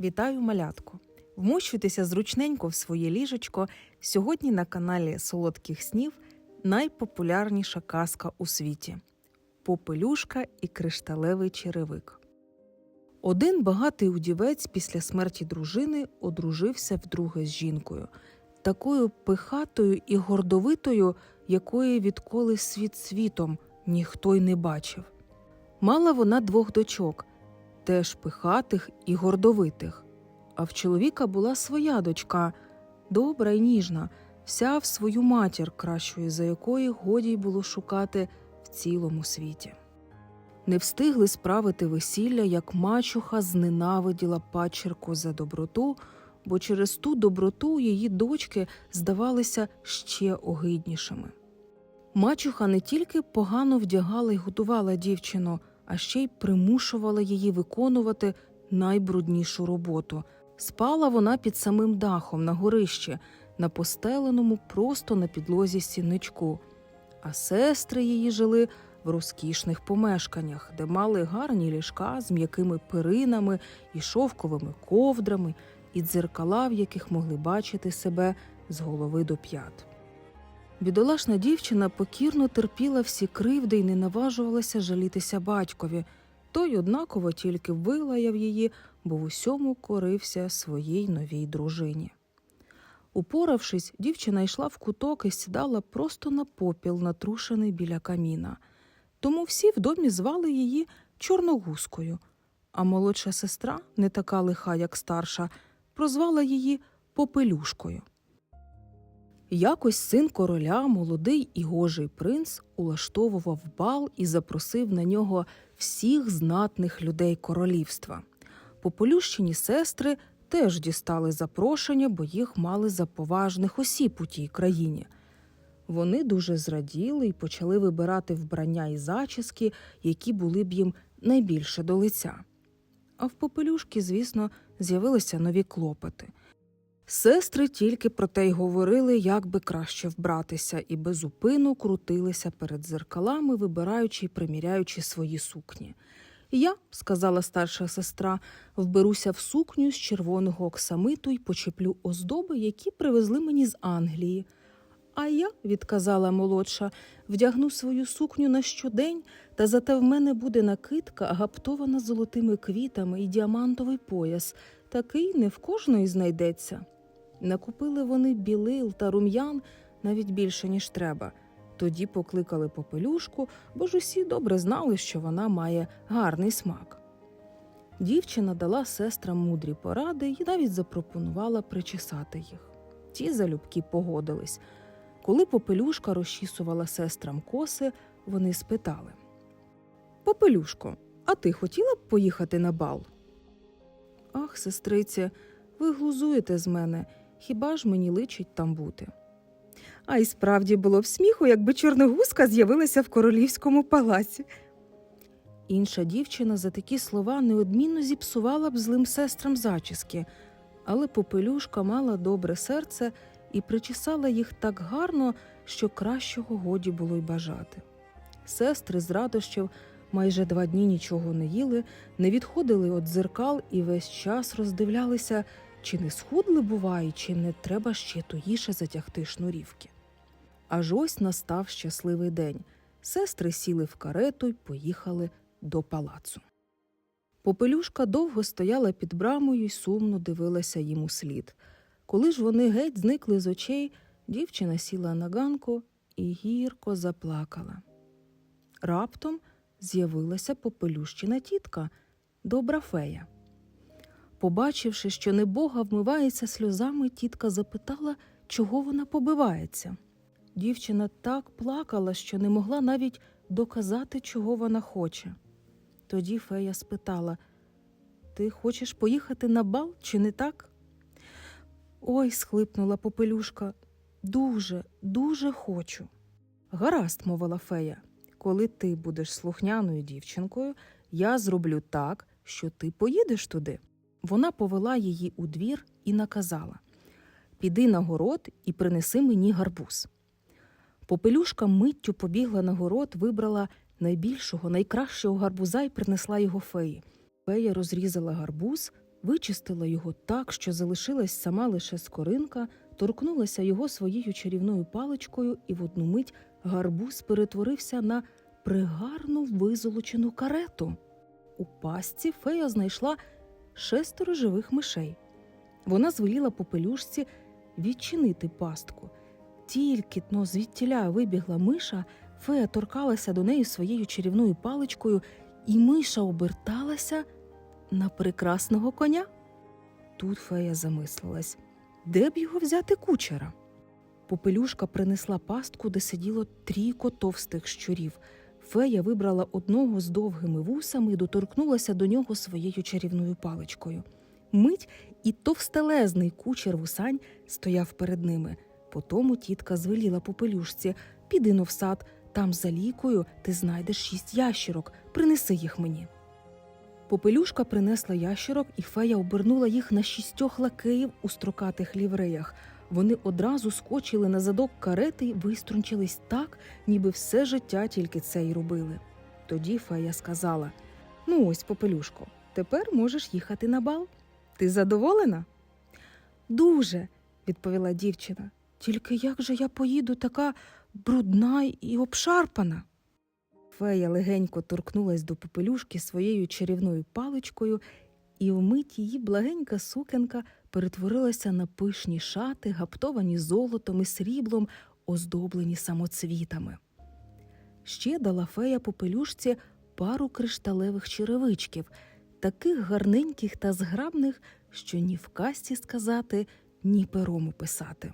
Вітаю малятку! Вмощуйтеся зручненько в своє ліжечко. Сьогодні на каналі Солодких снів найпопулярніша казка у світі Попелюшка і кришталевий черевик. Один багатий удівець після смерті дружини одружився вдруге з жінкою, такою пихатою і гордовитою, якої відколи світ світом ніхто й не бачив. Мала вона двох дочок, теж пихатих і гордовитих. А в чоловіка була своя дочка, добра й ніжна, вся в свою матір, кращої за якої годі й було шукати в цілому світі. Не встигли справити весілля, як мачуха зненавиділа пачерку за доброту, бо через ту доброту її дочки здавалися ще огиднішими. Мачуха не тільки погано вдягала й готувала дівчину, а ще й примушувала її виконувати найбруднішу роботу. Спала вона під самим дахом на горищі, на постеленому просто на підлозі сінничку, а сестри її жили в розкішних помешканнях, де мали гарні ліжка з м'якими перинами і шовковими ковдрами, і дзеркала, в яких могли бачити себе з голови до п'ят. Бідолашна дівчина покірно терпіла всі кривди і не наважувалася жалітися батькові. Той однаково тільки вилаяв її, бо в усьому корився своїй новій дружині. Упоравшись, дівчина йшла в куток і сідала просто на попіл, натрушений біля каміна. Тому всі в домі звали її Чорногузкою, а молодша сестра, не така лиха, як старша, прозвала її Попелюшкою. Якось син короля, молодий і гожий принц, улаштовував бал і запросив на нього всіх знатних людей королівства. Попелющині сестри теж дістали запрошення, бо їх мали за поважних осіб у тій країні. Вони дуже зраділи і почали вибирати вбрання і зачіски, які були б їм найбільше до лиця. А в попелюшки, звісно, з'явилися нові клопоти. Сестри тільки про те й говорили, як би краще вбратися, і безупину крутилися перед зеркалами, вибираючи й приміряючи свої сукні. Я, сказала старша сестра, вберуся в сукню з червоного оксамиту й почеплю оздоби, які привезли мені з Англії. А я, відказала молодша, вдягну свою сукню на щодень, та зате в мене буде накидка, гаптована золотими квітами і діамантовий пояс. Такий не в кожної знайдеться. Накупили вони білил та рум'ян навіть більше, ніж треба. Тоді покликали попелюшку, бо ж усі добре знали, що вона має гарний смак. Дівчина дала сестрам мудрі поради і навіть запропонувала причесати їх. Ті залюбки погодились. Коли попелюшка розчісувала сестрам коси, вони спитали Попелюшко, а ти хотіла б поїхати на бал? Ах, сестрице, ви глузуєте з мене, хіба ж мені личить там бути? А й справді було б сміху, якби чорногузка з'явилася в королівському палаці. Інша дівчина за такі слова неодмінно зіпсувала б злим сестрам зачіски, але попелюшка мала добре серце і причесала їх так гарно, що кращого годі було й бажати. Сестри з радощів майже два дні нічого не їли, не відходили від дзеркал і весь час роздивлялися, чи не схудли буває, чи не треба ще туїше затягти шнурівки. Аж ось настав щасливий день. Сестри сіли в карету й поїхали до палацу. Попелюшка довго стояла під брамою й сумно дивилася їм у слід. Коли ж вони геть зникли з очей, дівчина сіла на ганку і гірко заплакала. Раптом з'явилася попелющина тітка, добра фея. Побачивши, що небога вмивається сльозами, тітка запитала, чого вона побивається. Дівчина так плакала, що не могла навіть доказати, чого вона хоче. Тоді фея спитала Ти хочеш поїхати на бал, чи не так? Ой, схлипнула попелюшка. Дуже, дуже хочу. Гаразд, мовила фея, коли ти будеш слухняною дівчинкою, я зроблю так, що ти поїдеш туди. Вона повела її у двір і наказала Піди на город і принеси мені гарбуз. Попелюшка миттю побігла на город, вибрала найбільшого, найкращого гарбуза і принесла його феї. Фея розрізала гарбуз, вичистила його так, що залишилась сама лише скоринка, торкнулася його своєю чарівною паличкою, і в одну мить гарбуз перетворився на пригарну визолочену карету. У пастці фея знайшла шестеро живих мишей. Вона звеліла попелюшці відчинити пастку. Тільки но звідтіля вибігла миша, фея торкалася до неї своєю чарівною паличкою, і миша оберталася на прекрасного коня. Тут фея замислилась, де б його взяти кучера. Попелюшка принесла пастку, де сиділо трійко товстих щурів. Фея вибрала одного з довгими вусами і доторкнулася до нього своєю чарівною паличкою. Мить і товстелезний кучер вусань стояв перед ними. Потому тітка звеліла попелюшці піди но в сад, там за лікою ти знайдеш шість ящірок, принеси їх мені. Попелюшка принесла ящірок, і фея обернула їх на шістьох лакеїв у строкатих лівреях. Вони одразу скочили на задок карети й виструнчились так, ніби все життя тільки це й робили. Тоді фея сказала: Ну ось, попелюшко, тепер можеш їхати на бал. Ти задоволена? Дуже, відповіла дівчина. Тільки як же я поїду така брудна і обшарпана? Фея легенько торкнулась до попелюшки своєю чарівною паличкою, і вмить її благенька сукенка перетворилася на пишні шати, гаптовані золотом і сріблом, оздоблені самоцвітами. Ще дала фея попелюшці пару кришталевих черевичків, таких гарненьких та зграбних, що ні в касті сказати, ні пером описати.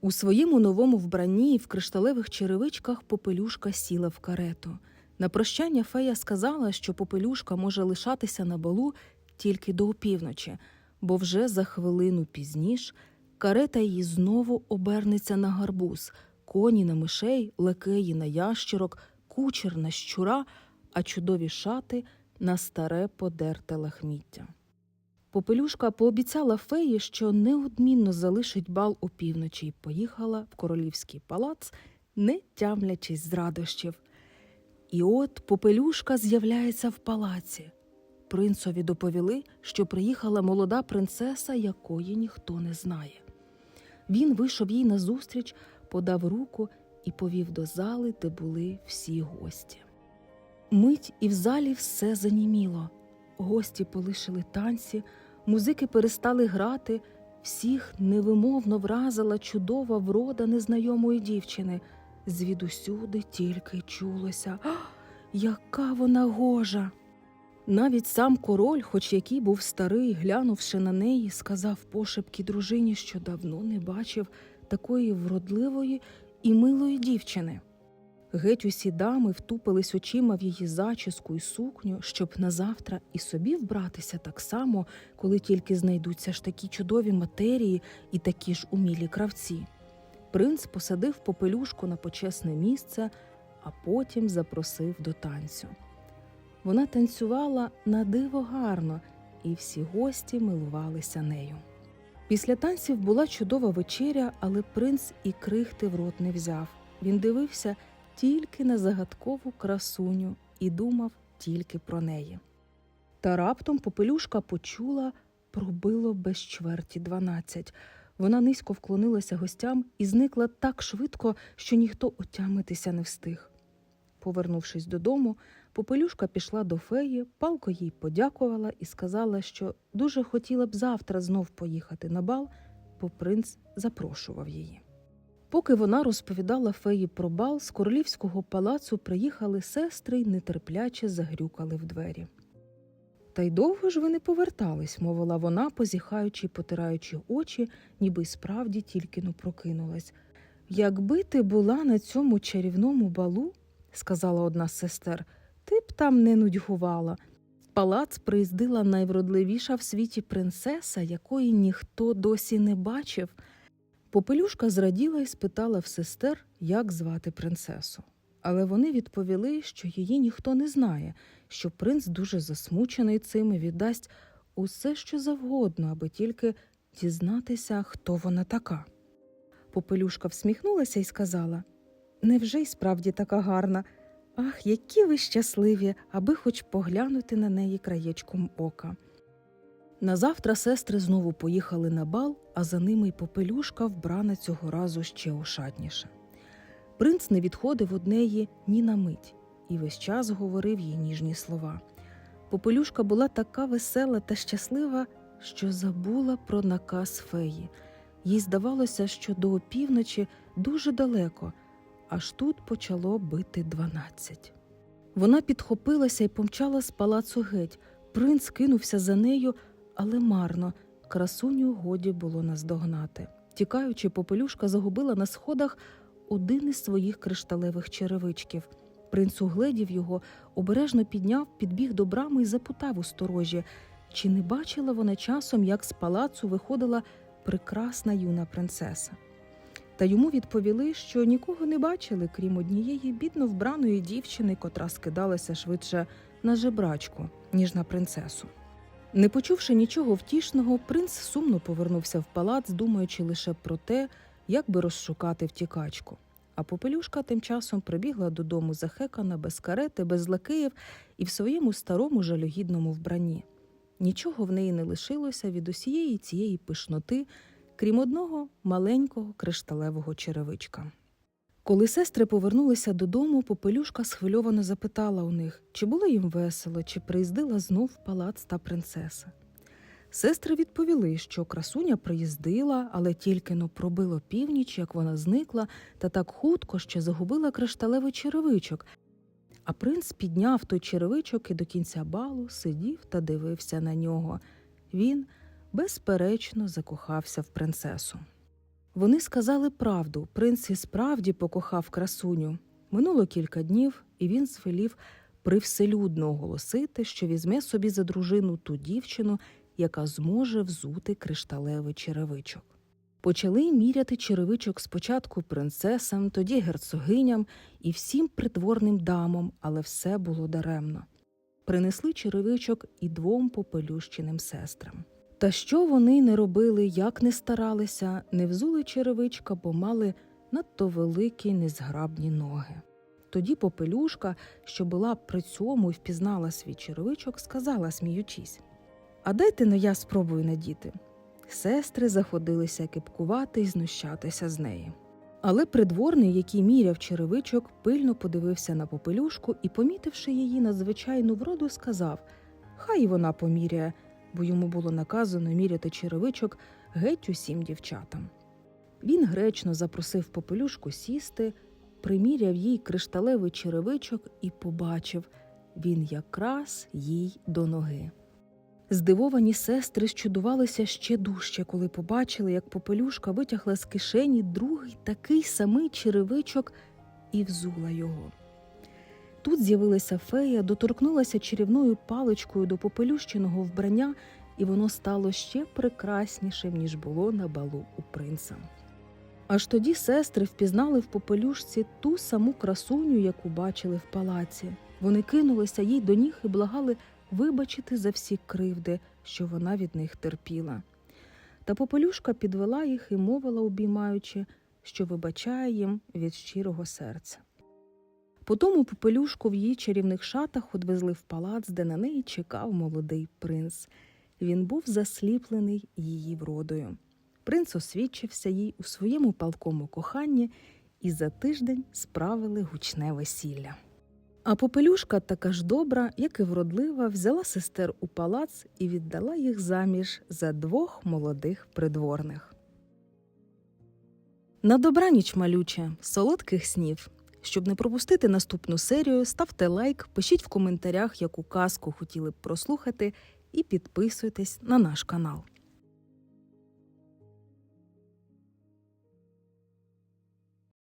У своєму новому вбранні в кришталевих черевичках попелюшка сіла в карету. На прощання фея сказала, що попелюшка може лишатися на балу тільки до опівночі, бо вже за хвилину пізніш карета її знову обернеться на гарбуз, коні на мишей, лекеї на ящірок, кучер на щура, а чудові шати на старе подерте лахміття. Попелюшка пообіцяла феї, що неодмінно залишить бал опівночі, й поїхала в королівський палац, не тямлячись з радощів. І от попелюшка з'являється в палаці. Принцові доповіли, що приїхала молода принцеса, якої ніхто не знає. Він вийшов їй назустріч, подав руку і повів до зали, де були всі гості. Мить і в залі все заніміло. Гості полишили танці, музики перестали грати, всіх невимовно вразила чудова врода незнайомої дівчини. Звідусюди тільки чулося, яка вона гожа. Навіть сам король, хоч який був старий, глянувши на неї, сказав пошепки дружині, що давно не бачив такої вродливої і милої дівчини. Геть усі дами втупились очима в її зачіску й сукню, щоб назавтра і собі вбратися так само, коли тільки знайдуться ж такі чудові матерії і такі ж умілі кравці. Принц посадив попелюшку на почесне місце, а потім запросив до танцю. Вона танцювала на диво гарно, і всі гості милувалися нею. Після танців була чудова вечеря, але принц і крихти в рот не взяв. Він дивився тільки на загадкову красуню і думав тільки про неї. Та раптом попелюшка почула, пробило без чверті дванадцять. Вона низько вклонилася гостям і зникла так швидко, що ніхто отямитися не встиг. Повернувшись додому, попелюшка пішла до феї, палко їй подякувала і сказала, що дуже хотіла б завтра знов поїхати на бал, бо принц запрошував її. Поки вона розповідала феї про бал, з королівського палацу приїхали сестри й нетерпляче загрюкали в двері. Та й довго ж ви не повертались, мовила вона, позіхаючи й потираючи очі, ніби справді тільки но прокинулась. Якби ти була на цьому чарівному балу, сказала одна з сестер, там не нудьгувала. Палац приїздила найвродливіша в світі принцеса, якої ніхто досі не бачив. Попелюшка зраділа і спитала в сестер, як звати принцесу. Але вони відповіли, що її ніхто не знає, що принц дуже засмучений цим і віддасть усе, що завгодно, аби тільки дізнатися, хто вона така. Попелюшка всміхнулася і сказала Невже й справді така гарна? Ах, які ви щасливі, аби хоч поглянути на неї краєчком ока. Назавтра сестри знову поїхали на бал, а за ними й попелюшка вбрана цього разу ще ошатніше. Принц не відходив од неї ні на мить і весь час говорив їй ніжні слова. Попелюшка була така весела та щаслива, що забула про наказ феї. Їй здавалося, що до опівночі дуже далеко, аж тут почало бити дванадцять. Вона підхопилася і помчала з палацу геть. Принц кинувся за нею, але марно. Красуню годі було наздогнати. Тікаючи, попелюшка загубила на сходах один із своїх кришталевих черевичків. Принц угледів його, обережно підняв, підбіг до брами і запитав у сторожі, чи не бачила вона часом, як з палацу виходила прекрасна юна принцеса. Та йому відповіли, що нікого не бачили, крім однієї бідно вбраної дівчини, котра скидалася швидше на жебрачку, ніж на принцесу. Не почувши нічого втішного, принц сумно повернувся в палац, думаючи лише про те, як би розшукати втікачку. А попелюшка тим часом прибігла додому захекана без карети, без лакеїв і в своєму старому жалюгідному вбранні. Нічого в неї не лишилося від усієї цієї пишноти, крім одного маленького кришталевого черевичка. Коли сестри повернулися додому, попелюшка схвильовано запитала у них, чи було їм весело, чи приїздила знов палац та принцеса. Сестри відповіли, що красуня приїздила, але тільки но пробило північ, як вона зникла, та так хутко, що загубила кришталевий черевичок. А принц підняв той черевичок і до кінця балу сидів та дивився на нього. Він, безперечно, закохався в принцесу. Вони сказали правду. Принц і справді покохав красуню. Минуло кілька днів, і він звелів привселюдно оголосити, що візьме собі за дружину ту дівчину, яка зможе взути кришталевий черевичок. Почали міряти черевичок спочатку принцесам, тоді герцогиням і всім придворним дамам, але все було даремно. Принесли черевичок і двом попелющеним сестрам. Та що вони не робили, як не старалися, не взули черевичка, бо мали надто великі незграбні ноги. Тоді попелюшка, що була при цьому і впізнала свій черевичок, сказала, сміючись А дайте но я спробую надіти. Сестри заходилися кипкувати і знущатися з неї. Але придворний, який міряв черевичок, пильно подивився на попелюшку і, помітивши її надзвичайну вроду, сказав Хай вона поміряє, бо йому було наказано міряти черевичок геть усім дівчатам. Він гречно запросив попелюшку сісти, приміряв їй кришталевий черевичок і побачив він якраз їй до ноги. Здивовані сестри щудувалися ще дужче, коли побачили, як попелюшка витягла з кишені другий такий самий черевичок і взула його. Тут з'явилася фея, доторкнулася чарівною паличкою до попелющеного вбрання, і воно стало ще прекраснішим, ніж було на балу у принца. Аж тоді сестри впізнали в попелюшці ту саму красуню, яку бачили в палаці. Вони кинулися їй до ніг і благали вибачити за всі кривди, що вона від них терпіла. Та попелюшка підвела їх і мовила, обіймаючи, що вибачає їм від щирого серця. Потому попелюшку в її чарівних шатах одвезли в палац, де на неї чекав молодий принц. Він був засліплений її вродою. Принц освідчився їй у своєму палкому коханні і за тиждень справили гучне весілля. А попелюшка, така ж добра, як і вродлива, взяла сестер у палац і віддала їх заміж за двох молодих придворних. На добраніч, малюче, солодких снів. Щоб не пропустити наступну серію, ставте лайк, пишіть в коментарях, яку казку хотіли б прослухати, і підписуйтесь на наш канал.